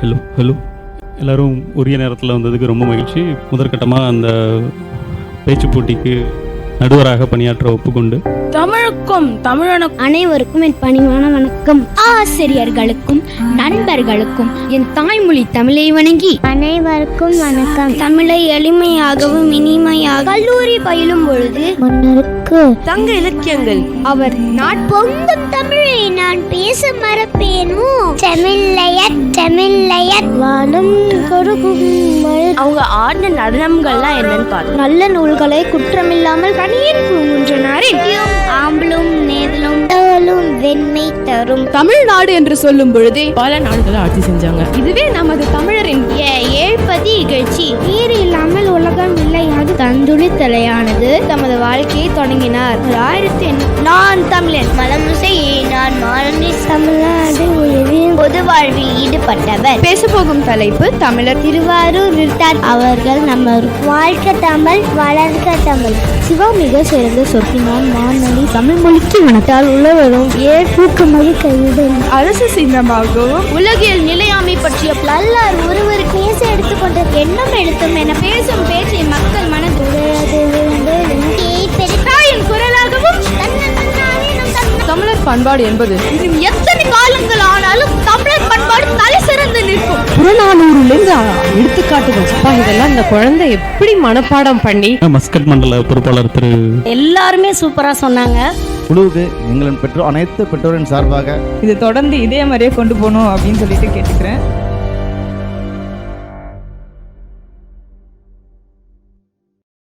Hello hello எல்லாரும் உரிய நேரத்தில் வந்ததுக்கு ரொம்ப மகிழ்ச்சி. முதற்கட்டமாக அந்த பேச்சு போட்டிக்கு நடுவராக பணியாற்ற ஒப்புக்கொண்டு. தமிழுக்கும் தமிழனுக்கும் அனைவருக்கும் என் பணிவான வணக்கம். ஆசிரியர்களுக்கும் நண்பர்களுக்கும் என் தாய்மொழி தமிழை வணங்கி. அனைவருக்கும் வணக்கம். தமிழை எளிமையாகவும் இனிமையாக கல்லூரி பயிலும் பொழுது மன்னருக்கு தங்க இலக்கியங்கள். அவர் நாட்பொங்கும் தமிழை நான் பேச மறப்பேனோ? தமிழ்லையர் தமிழ்லையர் வாழும் கொடுக்கும் அவங்க ஆடின நடனங்கள்லாம் என்னன்னு நல்ல நூல்களை குற்றமில்லாமல் கணியன் பூங்குன்றனாரின் ஆம்பலும் நேதலும் தோலும் வெண்மை தரும். தமிழ்நாடு என்று சொல்லும் பொழுதே பல நாடுகளை ஆட்சி செஞ்சாங்க. இதுவே நமது தமிழரின் ஏழ்பதி இகழ்ச்சி. நீர் தந்துளி தலையானது தமது வாழ்க்கையை தொடங்கினார். ஆயிரத்தி நான் தமிழன். மலமுசையே நான் மாறி தமிழ்நாடு பொது வாழ்வில் ஈடுபட்டவர். பேச போகும் தலைப்பு தமிழர் திருவாரூர் விட்டார் அவர்கள் நம்ம வாழ்க்கை தமிழ் வளர்க்க தமிழ். சிவமிக சிறந்த சொப்பினான் வானொலி தமிழ் மொழிக்கு வனத்தால் உழவரும் ஏழ் ஊக்கமொழி கைவிடும் அரசு சின்னமாகவும் உலகில் நிலையாமை பற்றிய வல்லார் ஒருவர் பேச எடுத்துக்கொண்ட எண்ணம் எழுத்தும் என பேசும் பேச்சை பண்பாடு என்பது இது எத்தனை காலங்கள் ஆனாலும் தமிழர் பண்பாடு தலை சிறந்து நிற்கும். புறநானூறுலேருந்து எடுத்துக்காட்டுகள் இதெல்லாம் இந்த குழந்தை எப்படி மனப்பாடம் பண்ணி மஸ்கட் மண்டல பொறுப்பாளர் திரு எல்லாருமே சூப்பரா சொன்னாங்க. குழுவுக்கு எங்களின் பெற்றோர் அனைத்து பெற்றோரின் சார்பாக இது தொடர்ந்து இதே மாதிரியே கொண்டு போகணும் அப்படின்னு சொல்லிட்டு கேட்டுக்கிறேன்.